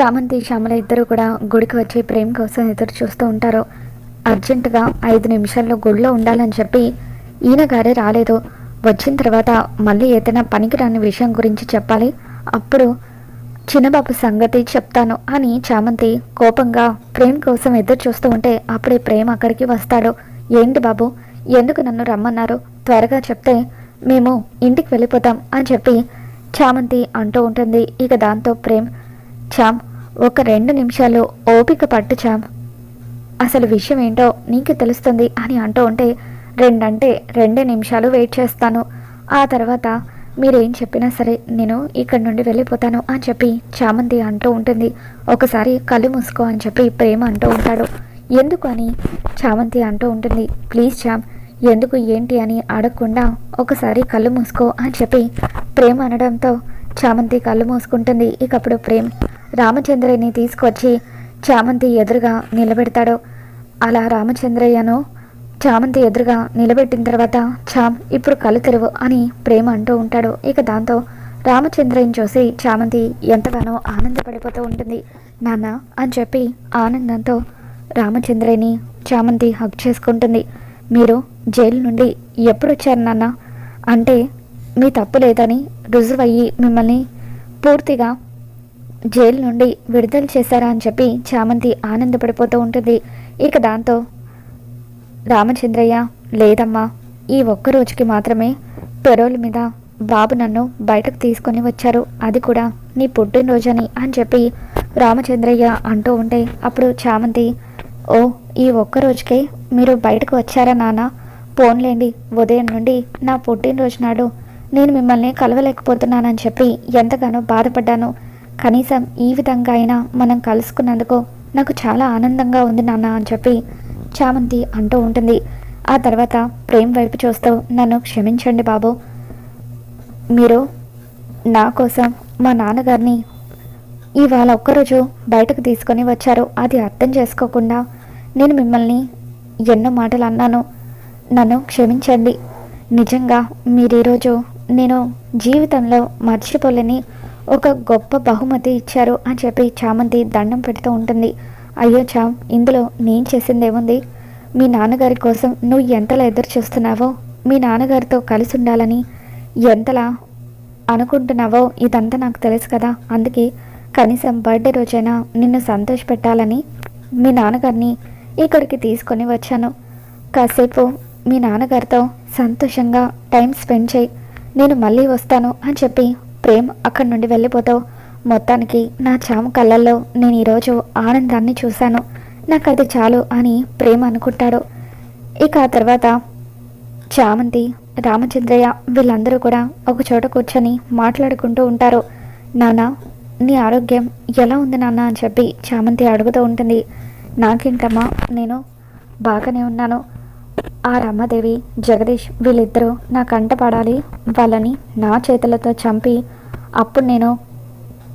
చామంతి శ్యామల ఇద్దరు కూడా గుడికి వచ్చి ప్రేమ కోసం ఎదురు చూస్తూ ఉంటారు. అర్జెంటుగా ఐదు నిమిషాల్లో గుడిలో ఉండాలని చెప్పి ఈయన గారే రాలేదు. వచ్చిన తర్వాత మళ్ళీ ఏదైనా పనికిరాని విషయం గురించి చెప్పాలి. అప్పుడు చిన్నబాబు సంగతి చెప్తాను అని చామంతి కోపంగా ప్రేమ్ కోసం ఎదురు చూస్తూ ఉంటే అప్పుడే ప్రేమ్ అక్కడికి వస్తాడు. ఏంటి బాబు? ఎందుకు నన్ను రమ్మన్నారు? త్వరగా చెప్తే మేము ఇంటికి వెళ్ళిపోతాం అని చెప్పి చామంతి అంటూ ఉంటుంది. ఇక దాంతో ప్రేమ్ చామ్ ఒక రెండు నిమిషాలు ఓపిక పట్టు చామ్ అసలు విషయం ఏంటో నీకు తెలుస్తుంది అని అంటూ ఉంటే రెండంటే రెండే నిమిషాలు వెయిట్ చేస్తాను. ఆ తర్వాత మీరేం చెప్పినా సరే నేను ఇక్కడి నుండి వెళ్ళిపోతాను అని చెప్పి చామంతి అంటూ ఉంటుంది. ఒకసారి కళ్ళు మూసుకో అని చెప్పి ప్రేమ అంటూ ఉంటాడు. ఎందుకు అని చామంతి అంటూ ఉంటుంది. ప్లీజ్ చామ్ ఎందుకు ఏంటి అని అడగకుండా ఒకసారి కళ్ళు మూసుకో అని చెప్పి ప్రేమ అనడంతో చామంతి కళ్ళు మూసుకుంటుంది. ఇకప్పుడు ప్రేమ్ రామచంద్రయ్యని తీసుకొచ్చి చామంతి ఎదురుగా నిలబెడతాడు. అలా రామచంద్రయ్యను చామంతి ఎదురుగా నిలబెట్టిన తర్వాత చామ్ ఇప్పుడు కళ్ళు తెరువు అని ప్రేమ అంటూ ఉంటాడు. ఇక దాంతో రామచంద్రయ్యని చూసి చామంతి ఎంతగానో ఆనందపడిపోతూ ఉంటుంది. నాన్న అని చెప్పి ఆనందంతో రామచంద్రయ్యని చామంతి హక్ చేసుకుంటుంది. మీరు జైలు నుండి ఎప్పుడు వచ్చారు నాన్న? అంటే మీ తప్పు లేదని రుజువయ్యి మిమ్మల్ని పూర్తిగా జైలు నుండి విడుదల చేశారా అని చెప్పి చామంతి ఆనందపడిపోతూ ఉంటుంది. ఇక దాంతో రామచంద్రయ్య లేదమ్మా. ఈ ఒక్క రోజుకి మాత్రమే పెరోల్ మీద బాబు నన్ను బయటకు తీసుకొని వచ్చారు. అది కూడా నీ పుట్టినరోజని అని చెప్పి రామచంద్రయ్య అంటూ ఉంటే అప్పుడు చామంతి ఓ ఈ ఒక్క రోజుకే మీరు బయటకు వచ్చారా నాన్న? పోన్లేండి ఉదయం నుండి నా పుట్టినరోజు నాడు నేను మిమ్మల్ని కలవలేకపోతున్నానని చెప్పి ఎంతగానో బాధపడ్డాను. కనీసం ఈ విధంగా అయినా మనం కలుసుకున్నందుకు నాకు చాలా ఆనందంగా ఉంది నాన్న అని చెప్పి చామంతి అంటూ ఉంటుంది. ఆ తర్వాత ప్రేమ్ వైపు చూస్తూ నన్ను క్షమించండి బాబు. మీరు నా కోసం మా నాన్నగారిని ఇవాళ ఒక్కరోజు బయటకు తీసుకొని వచ్చారు. అది అర్థం చేసుకోకుండా నేను మిమ్మల్ని ఎన్నో మాటలు అన్నాను. నన్ను క్షమించండి. నిజంగా మీరు ఈరోజు నేను జీవితంలో మర్చిపోలేని ఒక గొప్ప బహుమతి ఇచ్చారు అని చెప్పి చామంతి దండం పెడుతూ ఉంటుంది. అయ్యో చామ్ ఇందులో నేను చేసిందేముంది? మీ నాన్నగారి కోసం నువ్వు ఎంతలా ఎదురు చూస్తున్నావో మీ నాన్నగారితో కలిసి ఉండాలని ఎంతలా అనుకుంటున్నావో ఇదంతా నాకు తెలుసు కదా. అందుకే కనీసం బర్త్డే రోజైనా నిన్ను సంతోషపెట్టాలని మీ నాన్నగారిని ఇక్కడికి తీసుకొని వచ్చాను. కాసేపు మీ నాన్నగారితో సంతోషంగా టైం స్పెండ్ చేయి. నేను మళ్ళీ వస్తాను అని చెప్పి ప్రేమ్ అక్కడి నుండి వెళ్ళిపోతావు? మొత్తానికి నా చాము కళ్ళల్లో నేను ఈరోజు ఆనందాన్ని చూశాను. నాకు అది చాలు అని ప్రేమ అనుకుంటాడు. ఇక ఆ తర్వాత చామంతి రామచంద్రయ్య వీళ్ళందరూ కూడా ఒక చోట కూర్చొని మాట్లాడుకుంటూ ఉంటారు. నాన్న నీ ఆరోగ్యం ఎలా ఉంది నాన్న? అని చెప్పి చామంతి అడుగుతూ ఉంటుంది. నాకేంటమ్మా నేను బాగానే ఉన్నాను. ఆ రమ్మదేవి జగదీష్ వీళ్ళిద్దరూ నా కంట పడాలి వాళ్ళని నా చేతులతో చంపి అప్పుడు నేను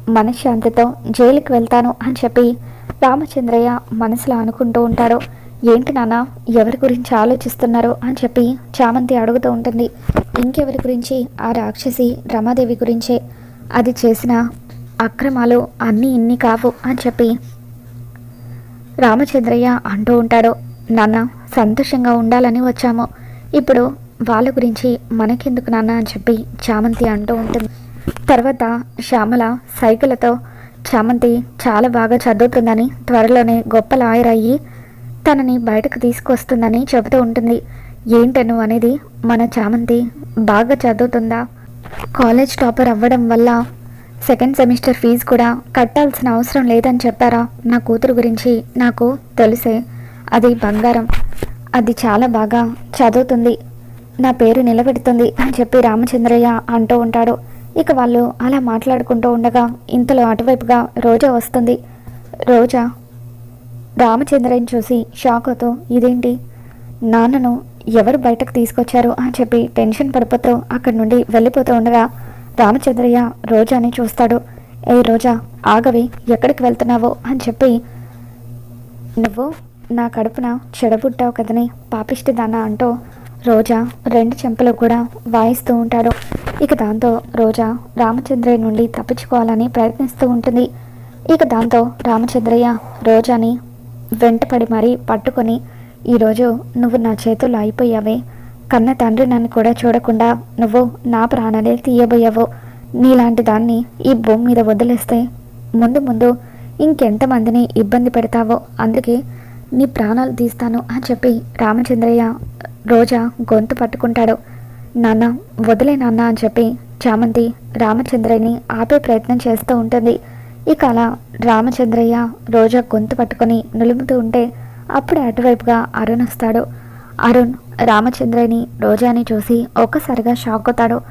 మనశ్శాంతితో జైలుకి వెళ్తాను అని చెప్పి రామచంద్రయ్య మనసులో అనుకుంటూ ఉంటాడు ఏంటి నాన్న ఎవరి గురించి ఆలోచిస్తున్నారు అని చెప్పి చామంతి అడుగుతూ ఉంటుంది. ఇంకెవరి గురించి? ఆ రాక్షసి రమాదేవి గురించే. అది చేసిన అక్రమాలు అన్నీ ఇన్ని కావు అని చెప్పి రామచంద్రయ్య అంటూ ఉంటాడు. నాన్న సంతోషంగా ఉండాలని వచ్చాము. ఇప్పుడు వాళ్ళ గురించి మనకెందుకు నాన్న అని చెప్పి చామంతి అంటూ ఉంటుంది. తర్వాత శ్యామల సైకిళ్ళతో చామంతి చాలా బాగా చదువుతుందని త్వరలోనే గొప్ప లాయర్ అయ్యి తనని బయటకు తీసుకొస్తుందని చెబుతూ ఉంటుంది. ఏంటను అనేది మన చామంతి బాగా చదువుతుందా? కాలేజ్ టాపర్ అవ్వడం వల్ల సెకండ్ సెమిస్టర్ ఫీజు కూడా కట్టాల్సిన అవసరం లేదని చెప్పారా? నా కూతురు గురించి నాకు తెలుసే అది బంగారం. అది చాలా బాగా చదువుతుంది. నా పేరు నిలబెడుతుంది అని చెప్పి రామచంద్రయ్య అంటూ ఉంటాడు. ఇక వాళ్ళు అలా మాట్లాడుకుంటూ ఉండగా ఇంతలో అటువైపుగా రోజా వస్తుంది. రోజా రామచంద్రని చూసి షాక్ అవుతూ ఇదేంటి? నాన్నను ఎవరు బయటకు తీసుకొచ్చారు అని చెప్పి టెన్షన్ పడిపోతూ అక్కడి నుండి వెళ్ళిపోతూ ఉండగా రామచంద్రయ్య రోజాని చూస్తాడు. ఏ రోజా ఆగవి ఎక్కడికి వెళ్తున్నావో? అని చెప్పి నువ్వు నా కడుపున చెడబుట్టావు కదని పాపిష్టిదానా అంటూ రోజా రెండు చెంపలు కూడా వాయిస్తూ ఉంటాడు. ఇక దాంతో రోజా రామచంద్రయ్య నుండి తప్పించుకోవాలని ప్రయత్నిస్తూ ఉంటుంది. ఇక దాంతో రామచంద్రయ్య రోజాని వెంటపడి మరీ పట్టుకొని ఈరోజు నువ్వు నా చేతుల్లో అయిపోయావే. కన్న తండ్రి నన్ను కూడా చూడకుండా నువ్వు నా ప్రాణాలే తీయబోయావు. నీలాంటి దాన్ని ఈ భూమి మీద వదిలేస్తే ముందు ముందు ఇంకెంతమందిని ఇబ్బంది పెడతావో. అందుకే నీ ప్రాణాలు తీస్తాను అని చెప్పి రామచంద్రయ్య రోజా గొంతు పట్టుకుంటాడు. నాన్న వదిలే నాన్న అని చెప్పి చామంతి రామచంద్రయ్యని ఆపే ప్రయత్నం చేస్తూ ఉంటుంది. ఇక అలా రామచంద్రయ్య రోజా గొంతు పట్టుకొని నులుముతూ ఉంటే అప్పుడే అటువైపుగా అరుణ్ వస్తాడు. అరుణ్ రామచంద్రయ్యని రోజాని చూసి ఒక్కసారిగా షాక్ అవుతాడు.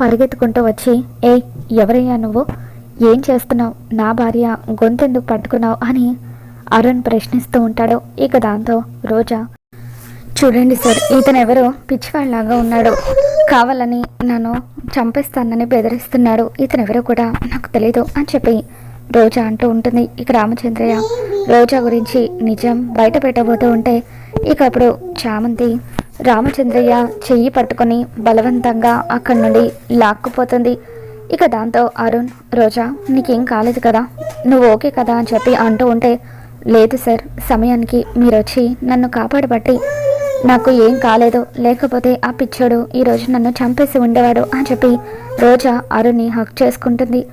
పరిగెత్తుకుంటూ వచ్చి ఏయ్ ఎవరయ్యా నువ్వు? ఏం చేస్తున్నావు? నా భార్య గొంతెందుకు పట్టుకున్నావు? అని అరుణ్ ప్రశ్నిస్తూ ఉంటాడు. ఇక దాంతో రోజా చూడండి సార్ ఇతను పిచ్చివాళ్ళలాగా ఉన్నాడు. కావాలని నన్ను చంపేస్తానని బెదిరిస్తున్నాడు. ఇతను కూడా నాకు తెలీదు అని చెప్పి రోజా అంటూ ఉంటుంది. ఇక రామచంద్రయ్య రోజా గురించి నిజం బయట పెట్టబోతూ ఉంటే ఇక అప్పుడు చామంతి రామచంద్రయ్య చెయ్యి పట్టుకొని బలవంతంగా అక్కడి నుండి లాక్కుపోతుంది. ఇక దాంతో అరుణ్ రోజా నీకేం కాలేదు కదా? నువ్వు ఓకే కదా? అని చెప్పి అంటూ ఉంటే లేదు సార్ సమయానికి మీరు వచ్చి నన్ను కాపాడబట్టి నాకు ఏం కాలేదు లేకపోతే ఆ పిచ్చోడు ఈరోజు నన్ను చంపేసి ఉండేవాడు అని చెప్పి రోజా అరుణ్ని హక్ చేసుకుంటుంది.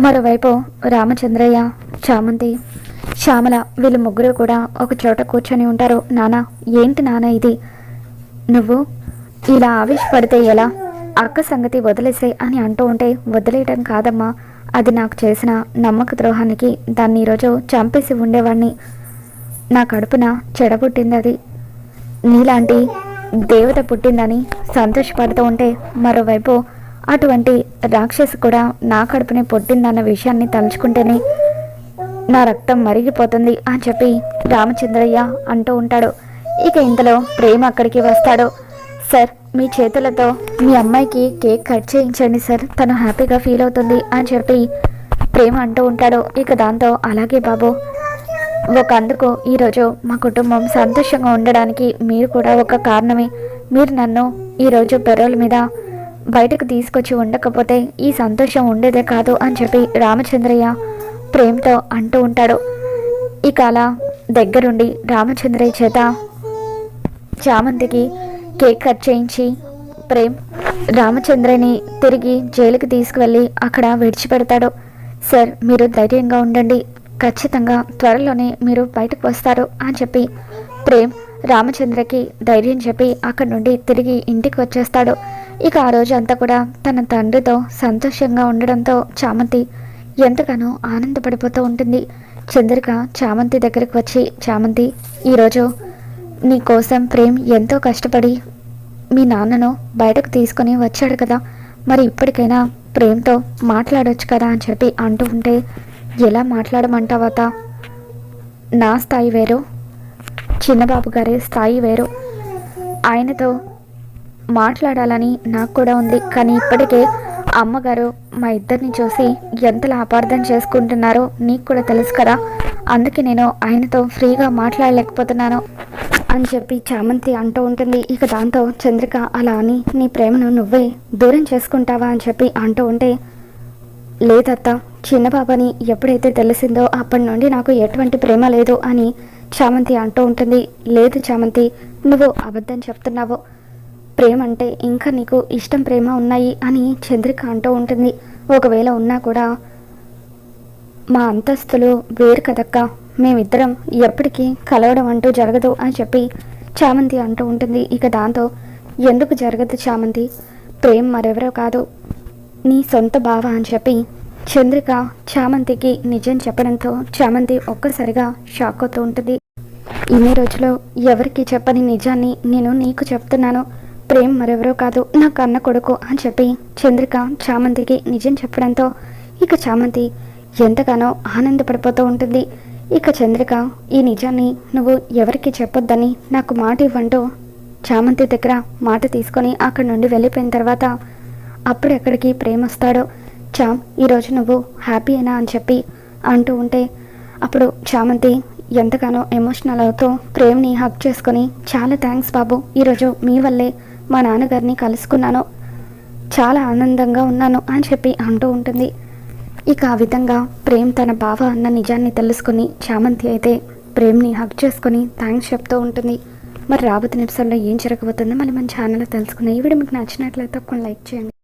మరోవైపు రామచంద్రయ్య చామంతి శ్యామల వీళ్ళు ముగ్గురు కూడా ఒక చోట కూర్చొని ఉంటారు. నానా ఏంటి నాన్న ఇది? నువ్వు ఇలా ఆవేశపడితే ఎలా? అక్క సంగతి వదిలేసే అని అంటూ ఉంటే వదిలేయటం కాదమ్మా. అది నాకు చేసిన నమ్మక ద్రోహానికి దాన్ని ఈరోజు చంపేసి ఉండేవాడిని నా కడుపున చెడబుట్టింది అది నీలాంటి దేవత పుట్టిందని సంతోషపడుతూ ఉంటే మరోవైపు అటువంటి రాక్షసి కూడా నా కడుపునే పుట్టిందన్న విషయాన్ని తలుచుకుంటేనే నా రక్తం మరిగిపోతుంది అని చెప్పి రామచంద్రయ్య అంటూ ఉంటాడు. ఇక ఇంతలో ప్రేమ అక్కడికి వస్తాడు. సార్ మీ చేతులతో మీ అమ్మాయికి కేక్ కట్ చేయించండి సార్. తను హ్యాపీగా ఫీల్ అవుతుంది అని చెప్పి ప్రేమ అంటూ ఉంటాడు. ఇక దాంతో అలాగే బాబు ఒక అందుకు ఈరోజు మా కుటుంబం సంతోషంగా ఉండడానికి మీరు కూడా ఒక కారణమే. మీరు నన్ను ఈరోజు పెరోల్ మీద బయటకు తీసుకొచ్చి ఉండకపోతే ఈ సంతోషం ఉండేదే కాదు అని చెప్పి రామచంద్రయ్య ప్రేమతో అంటూ ఉంటాడు. ఇక అలా దగ్గరుండి రామచంద్రయ్య చేత చామంతికి కేక్ కట్ చేయించి ప్రేమ్ రామచంద్రని తిరిగి జైలుకి తీసుకువెళ్ళి అక్కడ విడిచిపెడతాడు. సార్ మీరు ధైర్యంగా ఉండండి. ఖచ్చితంగా త్వరలోనే మీరు బయటకు వస్తారు అని చెప్పి ప్రేమ్ రామచంద్రకి ధైర్యం చెప్పి అక్కడి నుండి తిరిగి ఇంటికి వచ్చేస్తాడు. ఇక ఆ రోజు అంతా కూడా తన తండ్రితో సంతోషంగా ఉండడంతో చామంతి ఎంతగానో ఆనందపడిపోతూ ఉంటుంది. చంద్రిక చామంతి దగ్గరికి వచ్చి చామంతి ఈరోజు నీ కోసం ప్రేమ్ ఎంతో కష్టపడి మీ నాన్నను బయటకు తీసుకొని వచ్చాడు కదా. మరి ఇప్పటికైనా ప్రేమ్తో మాట్లాడొచ్చు కదా అని చెప్పి అంటూ ఉంటే ఎలా మాట్లాడమంటావత నా స్థాయి వేరు. చిన్నబాబు గారి స్థాయి వేరు. ఆయనతో మాట్లాడాలని నాకు కూడా ఉంది. కానీ ఇప్పటికే అమ్మగారు మా ఇద్దరిని చూసి ఎంతలా అపార్థం చేసుకుంటున్నారో నీకు కూడా తెలుసు కదా. అందుకే నేను ఆయనతో ఫ్రీగా మాట్లాడలేకపోతున్నాను. అని చెప్పి చామంతి అంటూ ఉంటుంది. ఇక దాంతో చంద్రిక అలా అని నీ ప్రేమను నువ్వే దూరం చేసుకుంటావా? అని చెప్పి అంటూ ఉంటే లేదత్త చిన్న ఎప్పుడైతే తెలిసిందో అప్పటి నుండి నాకు ఎటువంటి ప్రేమ లేదు అని చామంతి అంటూ ఉంటుంది. లేదు చామంతి నువ్వు అబద్ధం చెప్తున్నావు. ప్రేమ అంటే ఇంకా నీకు ఇష్టం ప్రేమ ఉన్నాయి అని చంద్రిక అంటూ ఉంటుంది. ఒకవేళ ఉన్నా కూడా మా అంతస్తులు వేరు కదక్క. మేమిద్దరం ఎప్పటికీ కలవడం అంటూ జరగదు అని చెప్పి చామంతి అంటూ ఉంటుంది. ఇక దాంతో ఎందుకు జరగదు చామంతి? ప్రేమ్ మరెవరో కాదు. నీ సొంత బావ అని చెప్పి చంద్రిక చామంతికి నిజం చెప్పడంతో చామంతి ఒక్కసారిగా షాక్ అవుతూ ఉంటుంది. ఇన్ని రోజులు ఎవరికి చెప్పని నిజాన్ని నేను నీకు చెప్తున్నాను. ప్రేమ్ మరెవరో కాదు నా కన్న కొడుకు అని చెప్పి చంద్రిక చామంతికి నిజం చెప్పడంతో ఇక చామంతి ఎంతగానో ఆనందపడిపోతూ ఉంటుంది. ఇక చంద్రిక ఈ నిజాన్ని నువ్వు ఎవరికి చెప్పొద్దని నాకు మాట ఇవ్వంటూ చామంతి దగ్గర మాట తీసుకొని అక్కడి నుండి వెళ్ళిపోయిన తర్వాత అప్పుడు ఎక్కడికి ప్రేమ వస్తాడో చామ్ ఈరోజు నువ్వు హ్యాపీ అయినా అని చెప్పి అంటూ ఉంటే అప్పుడు చామంతి ఎంతగానో ఎమోషనల్ అవుతూ ప్రేమ్ని హక్ చేసుకొని చాలా థ్యాంక్స్ బాబు ఈరోజు మీ వల్లే మా నాన్నగారిని కలుసుకున్నాను. చాలా ఆనందంగా ఉన్నాను అని చెప్పి అంటూ ఉంటుంది. ఇక ఆ విధంగా ప్రేమ్ తన బావ అన్న నిజాన్ని తెలుసుకుని చామంతి అయితే ప్రేమ్ని హక్ చేసుకుని థ్యాంక్స్ చెప్తూ ఉంటుంది. మరి రాబోతున్న ఎపిసోడ్లో ఏం జరగబోతుందో మళ్ళీ మన ఛానల్లో తెలుసుకుని ఈ వీడియో మీకు నచ్చినట్లయితే ఒక లైక్ చేయండి.